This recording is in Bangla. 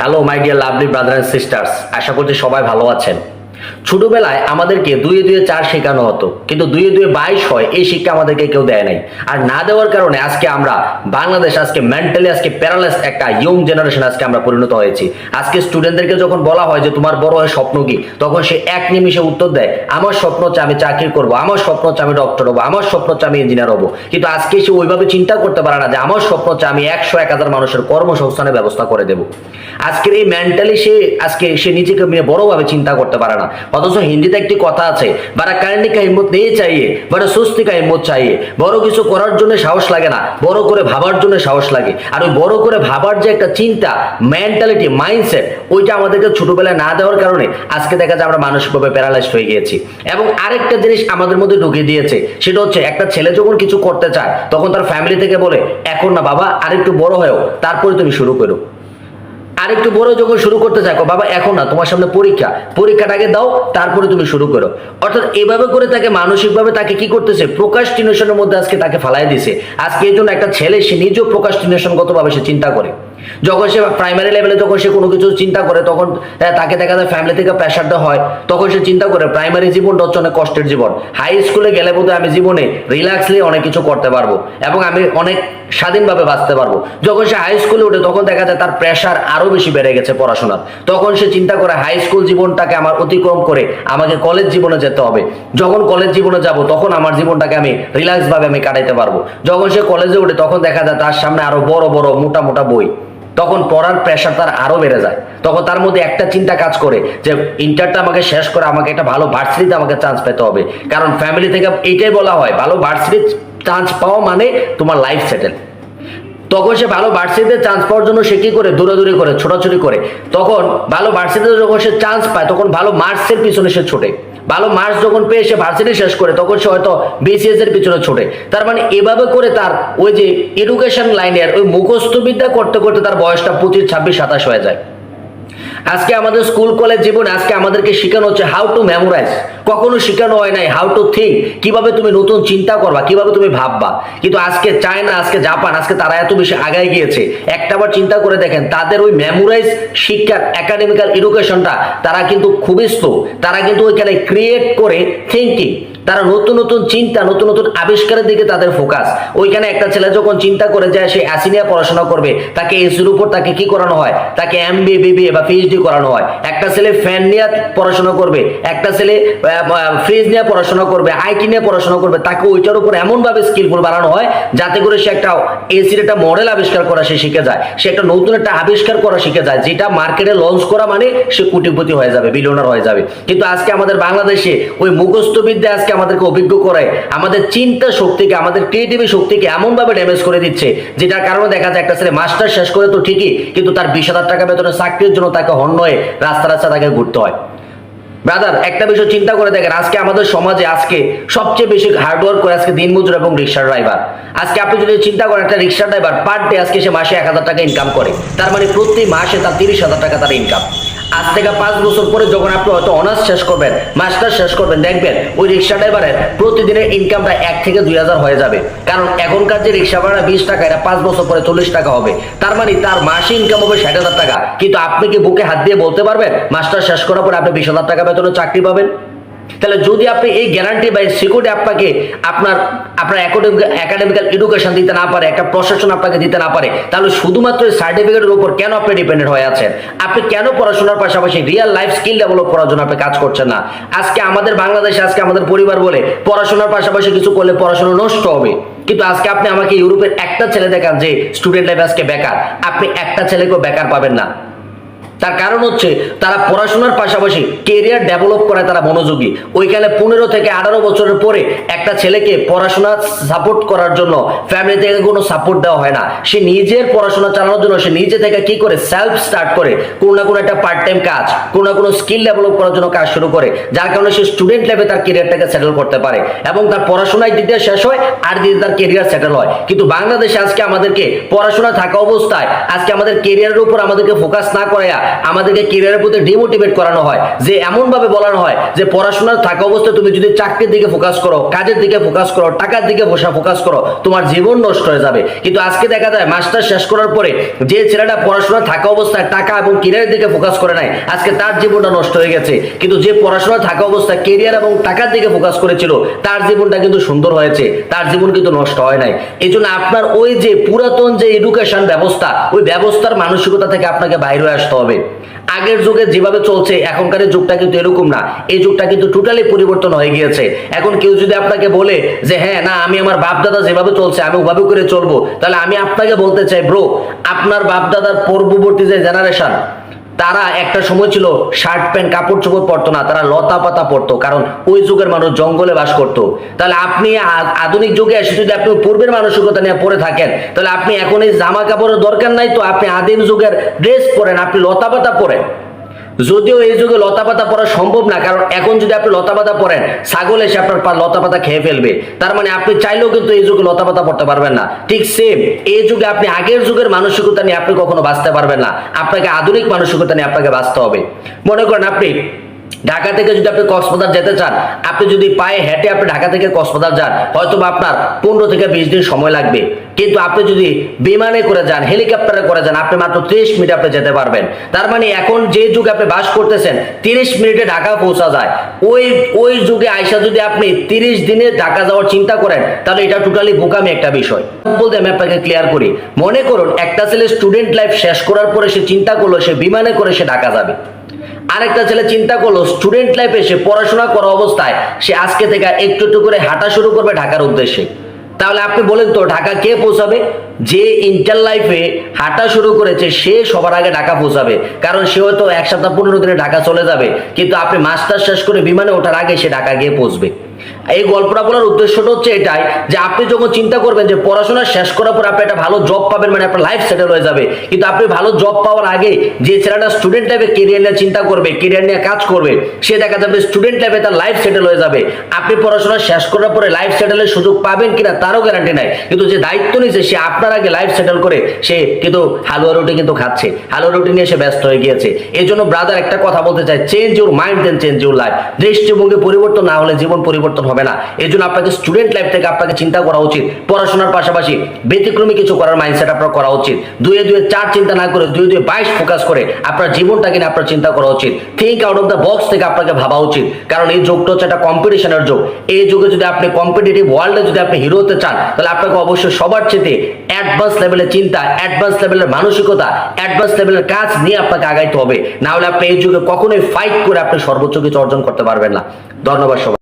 Hello my dear lovely brother and sisters আশা করছি সবাই ভালো আছেন। ছোটবেলায় আমাদেরকে দুয়ে দুয়ে চার শেখানো হতো, কিন্তু দুয়ে দুয়ে বাইশ হয়, এই শিক্ষা আমাদেরকে কেউ দেয় নাই। আর না দেওয়ার কারণে আজকে আমরা বাংলাদেশ, আজকে মেন্টালি আজকে প্যারালাইজ একটা ইয়ং জেনারেশন আজকে আমরা পরিণত হয়েছি। আজকে স্টুডেন্টদেরকে যখন বলা হয় যে তোমার বড় হয় স্বপ্ন কি, তখন সে এক নিমিষে উত্তর দেয়, আমার স্বপ্ন হচ্ছে আমি চাকরি করব, আমার স্বপ্ন হচ্ছে আমি ডক্টর হব, আমার স্বপ্ন হচ্ছে আমি ইঞ্জিনিয়ার হব। কিন্তু আজকে সে ওইভাবে চিন্তা করতে পারে না যে, আমার স্বপ্ন হচ্ছে আমি একশো এক হাজার মানুষের কর্মসংস্থানের ব্যবস্থা করে দেবো। আজকের এই মেন্টালি সে, আজকে সে নিজেকে নিয়ে বড়ভাবে চিন্তা করতে পারে না। অথচ হিন্দিতে একটি কথা আছে, বারা কারণে কা হিম্মত নেই চাইয়ে, বারা সুস্থি কা হিম্মত চাইয়ে। বড় কিছু করার জন্য সাহস লাগে না, বড় করে ভাবার জন্য সাহস লাগে। আর ওই বড় করে ভাবার যে একটা চিন্তা মেন্টালিটি মাইন্ডসেট ওইটা আমাদেরকে ছোটবেলায় না দেওয়ার কারণে আজকে দেখা যায় আমরা মানসিকভাবে প্যারালাইজড হয়ে গিয়েছি। এবং আরেকটা জিনিস আমাদের মধ্যে ঢুকিয়ে দিয়েছে, সেটা হচ্ছে একটা ছেলে যখন কিছু করতে চায়, তখন তার ফ্যামিলি থেকে বলে, এখন না বাবা, আরেকটু বড় হয়েও, তারপরে তুমি শুরু করো। আরেকটু বড় যখন শুরু করতে চাকো বাবা, এখন না, তোমার সামনে পরীক্ষা। পরীক্ষাটা আগে দাও, তারপরে তুমি শুরু করো। অর্থাৎ এভাবে করে তাকে মানসিকভাবে তাকে কি করতেছে? প্রকাশটিনেশনের মধ্যে আজকে তাকে ফালাই দিছে। আজকে এই জন্য একটা ছেলে, সে নিজেও প্রকাশটিনেশন গতভাবে সে চিন্তা করে। যখন সে প্রাইমারি লেভেলে যখন সে কোনো কিছু চিন্তা করে, তখন তাকে দেখা যায় ফ্যামিলি থেকে প্রেশার দেওয়া হয়। তখন সে চিন্তা করে প্রাইমারি জীবনটা হচ্ছে অনেক কষ্টের জীবন। হাই স্কুলে গেলে বোধহয় আমি জীবনে রিল্যাক্সলি অনেক কিছু করতে পারব এবং আমি অনেক স্বাধীনভাবে বাঁচতে পারব। যখন সে হাই স্কুলে উঠে, তখন দেখা যায় তার প্রেশার আরও বেশি বেড়ে গেছে পড়াশোনার। তখন সে চিন্তা করে হাই স্কুল জীবনটাকে আমার অতিক্রম করে আমাকে কলেজ জীবনে যেতে হবে। যখন কলেজ জীবনে যাব, তখন আমার জীবনটাকে আমি রিল্যাক্স ভাবে আমি কাটাইতে পারব। যখন সে কলেজে উঠে, তখন দেখা যায় তার সামনে আরও বড় বড়, মোটা মোটা বই। তখন পড়ার প্রেশার তার আরও বেড়ে যায়। তখন তার মধ্যে একটা চিন্তা কাজ করে যে ইন্টারটা আমাকে শেষ করে আমাকে একটা ভালো ভার্সিটিতে আমাকে চান্স পেতে হবে। কারণ ফ্যামিলি থেকে এইটাই বলা হয়, ভালো ভার্সিটি চান্স পাওয়া মানে তোমার লাইফ সেটেল তখন সে ভালো ভার্সিটিতে চান্স পাওয়ার জন্য সে কী করে? দৌড়াদৌড়ি করে, ছোটাছুটি করে। তখন ভালো ভার্সিটিতে যখন সে চান্স পায়, তখন ভালো মার্কসের পিছনে সে ছোটে। ভালো মার্কস যখন পেয়ে সে ভার্সিটি শেষ করে, তখন সে হয়তো বিসিএস এর পিছনে ছোটে। তার মানে এভাবে করে তার ওই যে এডুকেশন লাইনের ওই মুখস্থবিদ্যা করতে করতে তার বয়সটা পঁচিশ, ছাব্বিশ, সাতাশ হয়ে যায়। আজকে আমাদের স্কুল কলেজ জীবনে আজকে আমাদেরকে শেখানো হচ্ছে হাউ টু মেমোরাইজ কখনো শেখানো হয় নাই হাউ টু থিঙ্ক কীভাবে তুমি নতুন চিন্তা করবা, কীভাবে তুমি ভাববা। কিন্তু আজকে চায়না, আজকে জাপান, আজকে তারা এত বেশি আগায় গিয়েছে। একটাবার চিন্তা করে দেখেন, তাদের ওই মেমোরাইজ শিক্ষার একাডেমিক্যাল এডুকেশনটা তারা কিন্তু খুবই স্লো তারা কিন্তু ওইখানে ক্রিয়েট করে থিঙ্কিং তারা নতুন নতুন চিন্তা, নতুন নতুন আবিষ্কারের দিকে তাদের ফোকাস ওইখানে একটা ছেলে যখন চিন্তা করে যায়, সে অ্যাসিনিয়া পড়াশোনা করবে। তাকে এসির উপর তাকে কি করানো হয়? তাকে এম বিবিএ বা পিএইচডি করানো হয়। একটা ছেলে ফ্যান নিয়ে পড়াশোনা করবে, একটা ছেলে ফ্রিজ নিয়ে পড়াশোনা করবে আইটি নিয়ে পড়াশোনা করবে, তাকে ওইটার উপর এমনভাবে স্কিলফুল বানানো হয় যাতে করে সে একটা এসির একটা মডেল আবিষ্কার করা সে শিখে যায়, সে একটা নতুন একটা আবিষ্কার করা শিখে যায়, যেটা মার্কেটে লঞ্চ করা মানে সে কোটিপতি হয়ে যাবে বিলিয়নার হয়ে যাবে। কিন্তু আজকে আমাদের বাংলাদেশে ওই মুখস্থ বিদ্যা আজকে আমাদেরকে অভিজ্ঞ করে আমাদের চিন্তা শক্তিকে, আমাদের ক্রিয়েটিভি শক্তিকে এমনভাবে ড্যামেজ করে দিচ্ছে, যেটার কারণে দেখা যায় একটা ছেলে মাস্টার শেষ করে তো ঠিকই, কিন্তু তার বিশ হাজার টাকা বেতনে চাকরির জন্য তাকে হন্য হয়ে রাস্তা রাস্তা তাকে ঘুরতে হয়। ব্রাদার একটা বিষয় চিন্তা করে দেখেন, আজকে আমাদের সমাজে আজকে সবচেয়ে বেশি হার্ডওয়ার্ক করে আজকে দিনমজুর এবং রিক্সা ড্রাইভার আজকে আপনি যদি চিন্তা করেন, একটা রিক্সা ড্রাইভার পার ডে আজকে সে মাসে এক হাজার টাকা ইনকাম করে। তার মানে প্রতি মাসে তার তিরিশ হাজার টাকা তার ইনকাম আজ থেকে পাঁচ বছর পরে যখন আপনি হয়তো অনার্স শেষ করবেন মাস্টার শেষ করবেন, দেখবেন ওই রিক্সা ড্রাইভারের প্রতিদিনের ইনকামটা এক থেকে দুই হাজার হয়ে যাবে। কারণ এখনকার যে রিক্সা ভাড়া বিশ টাকা, এটা পাঁচ বছর পরে চল্লিশ টাকা হবে। তার মানে তার মাসে ইনকাম হবে ষাট হাজার টাকা। কিন্তু আপনি কি বুকে হাত দিয়ে বলতে পারবেন মাস্টার শেষ করার পরে আপনি বিশ হাজার টাকা বেতনে চাকরি পাবেন? তাহলে যদি আপনি এই গ্যারান্টি বা সিকিউরিটি আপনাকে আপনার আপনার একাডেমিক্যাল এডুকেশন দিতে না পারে, একটা প্রশাসন আপনাকে দিতে না পারে, তাহলে শুধুমাত্র সার্টিফিকেটের উপর কেন আপনি ডিপেন্ডেন্ট হয়ে আছেন? আপনি কেন পড়াশোনার পাশাপাশি রিয়েল লাইফ স্কিল ডেভেলপ করার জন্য আপনি কাজ করছেন না? আজকে আমাদের বাংলাদেশে, আজকে আমাদের পরিবার বলে পড়াশোনার পাশাপাশি কিছু করলে পড়াশোনা নষ্ট হবে। কিন্তু আজকে আপনি আমাকে ইউরোপের একটা ছেলে দেখান যে স্টুডেন্ট লাইফ আজকে বেকার। আপনি একটা ছেলেকেও বেকার পাবেন না। তার কারণ হচ্ছে তারা পড়াশোনার পাশাপাশি কেরিয়ার ডেভেলপ করায় তারা মনোযোগী। ওইখানে পনেরো থেকে আঠারো বছরের পরে একটা ছেলেকে পড়াশোনা সাপোর্ট করার জন্য ফ্যামিলি থেকে কোনো সাপোর্ট দেওয়া হয় না। সে নিজের পড়াশোনা চালানোর জন্য সে নিজে থেকে কি করে? সেলফ স্টার্ট করে। কোনো না কোনো একটা পার্ট টাইম কাজ, কোনো না কোনো স্কিল ডেভেলপ করার জন্য কাজ শুরু করে। যার কারণে সে স্টুডেন্ট লেভে তার কেরিয়ারটাকে সেটেল করতে পারে এবং তার পড়াশোনায় দিতে শেষ হয় আর দিতে তার কেরিয়ার সেটেল হয়। কিন্তু বাংলাদেশে আজকে আমাদেরকে পড়াশোনা থাকা অবস্থায়, আজকে আমাদের কেরিয়ারের উপর আমাদেরকে ফোকাস না করে আমাদেরকে কেরিয়ারের প্রতি ডিমোটিভেট করানো হয়, যে এমন ভাবে বলানো হয় যে পড়াশোনার থাকা অবস্থায় তুমি যদি চাকরির দিকে ফোকাস করো, কাজের দিকে ফোকাস করো, টাকার দিকে বসা ফোকাস করো, তোমার জীবন নষ্ট হয়ে যাবে। কিন্তু আজকে দেখা যায় মাস্টার শেষ করার পরে যে ছেলেটা পড়াশোনা থাকা অবস্থায় টাকা এবং কেরিয়ারের দিকে ফোকাস করে নাই, আজকে তার জীবনটা নষ্ট হয়ে গেছে। কিন্তু যে পড়াশোনা থাকা অবস্থায় কেরিয়ার এবং টাকার দিকে ফোকাস করেছিল, তার জীবনটা কিন্তু সুন্দর হয়েছে। তার জীবন কিন্তু নষ্ট হয় নাই। এই জন্য আপনার ওই যে পুরাতন যে এডুকেশন ব্যবস্থা, ওই ব্যবস্থার মানসিকতা থেকে আপনাকে বাইরে আসতে হবে। আগের যুগে যেভাবে চলছে, এখনকার যুগটা কিন্তু এরকম না। এই যুগটা কিন্তু টোটালি পরিবর্তন হয়ে গিয়েছে। এখন কেউ যদি আপনাকে বলে যে হ্যাঁ না, আমি আমার বাপ দাদা যেভাবে চলছে, আমি ওভাবে করে চলবো, তাহলে আমি আপনাকে বলতে চাই, ব্রো, আপনার বাপ দাদার পূর্ববর্তী যে জেনারেশন তারা একটা সময় ছিল শার্ট প্যান্ট, কাপড় চোপড় পরতো না, তারা লতা পাতা পরতো, কারণ ওই যুগের মানুষ জঙ্গলে বাস করতো। তাহলে আপনি আধুনিক যুগে এসে যদি আপনি পূর্বের মানসিকতা নিয়ে পরে থাকেন, তাহলে আপনি এখন এই জামা কাপড়ের দরকার নাই তো আপনি আদিম যুগের ড্রেস পরেন, আপনি লতা পাতা পরেন। যদিও এই যুগে লতা পাতা পরা সম্ভব না, কারণ এখন যদি আপনি লতা পাতা পরেন, ছাগল এসে আপনার লতা পাতা খেয়ে ফেলবে। তার মানে আপনি চাইলেও কিন্তু এই যুগে লতা পাতা পড়তে পারবেন না। ঠিক সেম এই যুগে আপনি আগের যুগের মানসিকতা নিয়ে আপনি কখনো বাঁচতে পারবেন না। আপনাকে আধুনিক মানসিকতা নিয়ে আপনাকে বাঁচতে হবে। মনে করেন আপনি ঢাকা থেকে যদি আপনি কক্সবাজার যেতে চান, আপনি যদি পায়ে হেঁটে আপনি ঢাকা থেকে কক্সবাজার যান হয়তো আপনার পনেরো থেকে বিশ দিন সময় লাগবে। কিন্তু আপনি যদি বিমানে করে যান, হেলিকপ্টারে করে যান, আপনি মাত্র ত্রিশ মিনিট আপনি যেতে পারবেন। তার মানে এখন যে যুগে আপনি বাস করতেছেন, তিরিশ মিনিটে ঢাকা পৌঁছা যায়। ওই ওই যুগে আইসা যদি আপনি তিরিশ দিনে ঢাকা যাওয়ার চিন্তা করেন, তাহলে এটা টোটালি বোকামি একটা বিষয়। বলতে আমি আপনাকে ক্লিয়ার করি। মনে করুন, একটা ছেলে স্টুডেন্ট লাইফ শেষ করার পরে সে চিন্তা করল, সে বিমানে করে সে ঢাকা যাবে। আরেকটা ছেলে চিন্তা করল স্টুডেন্ট লাইফে সে পড়াশোনা করা অবস্থায় সে আজকে থেকে একটু একটু করে হাঁটা শুরু করবে ঢাকার উদ্দেশ্যে। তাহলে আপনি বলেন তো, ঢাকা কে পৌঁছাবে? যে ইন্টার লাইফে হাঁটা শুরু করেছে, সে সবার আগে ঢাকা পৌঁছাবে। কারণ সে হয়তো এক সপ্তাহ পনেরো দিনে ঢাকা চলে যাবে, কিন্তু আপনি মাস্টার শেষ করে বিমানে ওঠার আগে সে ঢাকা গিয়ে পৌঁছবে। এই গল্পটা বলার উদ্দেশ্যটা হচ্ছে এটাই যে আপনি যখন চিন্তা করবেন যে পড়াশোনা শেষ করার পর আপনি একটা ভালো জব পাবেন মানে আপনার লাইফ সেটেল হয়ে যাবে। কিন্তু আপনি ভালো জব পাওয়ার আগে যে ছেলেটা স্টুডেন্ট লাইফে কেরিয়ার নিয়ে চিন্তা করবে কেরিয়ার নিয়ে কাজ করবে, সে দেখা যাবে স্টুডেন্ট লাইফে তার লাইফ সেটেল হয়ে যাবে। আপনি পড়াশোনা শেষ করার পরে লাইফ সেটেলের সুযোগ পাবেন কিনা তারও গ্যারান্টি নাই। কিন্তু যে দায়িত্ব নিয়েছে, সে আপনার আগে লাইফ সেটেল করে, সে কিন্তু হালুয়া রুটি কিন্তু খাচ্ছে। হালুয়া রুটি নিয়ে সে ব্যস্ত হয়ে গিয়েছে। এই জন্য ব্রাদার একটা কথা বলতে চাই change your mind then change your life দৃষ্টিভঙ্গি পরিবর্তন না হলে জীবন পরিবর্তন হবে না। এই জন্য আপনাকে স্টুডেন্ট লাইফ থেকে আপনাকে চিন্তা করা উচিত। পড়াশোনার পাশাপাশি ব্যতিক্রমী কিছু করার মাইন্ডসেট আপনার করা উচিত। দুয়ে দুয়ে চার চিন্তা না করে দুই দুই বাইশ ফোকাস করে আপনার জীবনটাকে নিয়ে আপনার চিন্তা করা উচিত। Think out of the box থেকে আপনাকে ভাবা উচিত। কারণ এই যুগটা হচ্ছে একটা কম্পিটিশনের যুগ। এই যুগে যদি আপনি কম্পিটিটিভ ওয়ার্ল্ডে যদি আপনি হিরো হতে চান, তাহলে আপনাকে অবশ্যই সবার চেতে অ্যাডভান্স লেভেলের চিন্তা অ্যাডভান্স লেভেলের মানসিকতা অ্যাডভান্স লেভেলের কাজ নিয়ে আপনাকে আগাইতে হবে। না হলে আপনি এই যুগে কখনোই ফাইট করে আপনি সর্বোচ্চ কিছু অর্জন করতে পারবেন না। ধন্যবাদ সবাই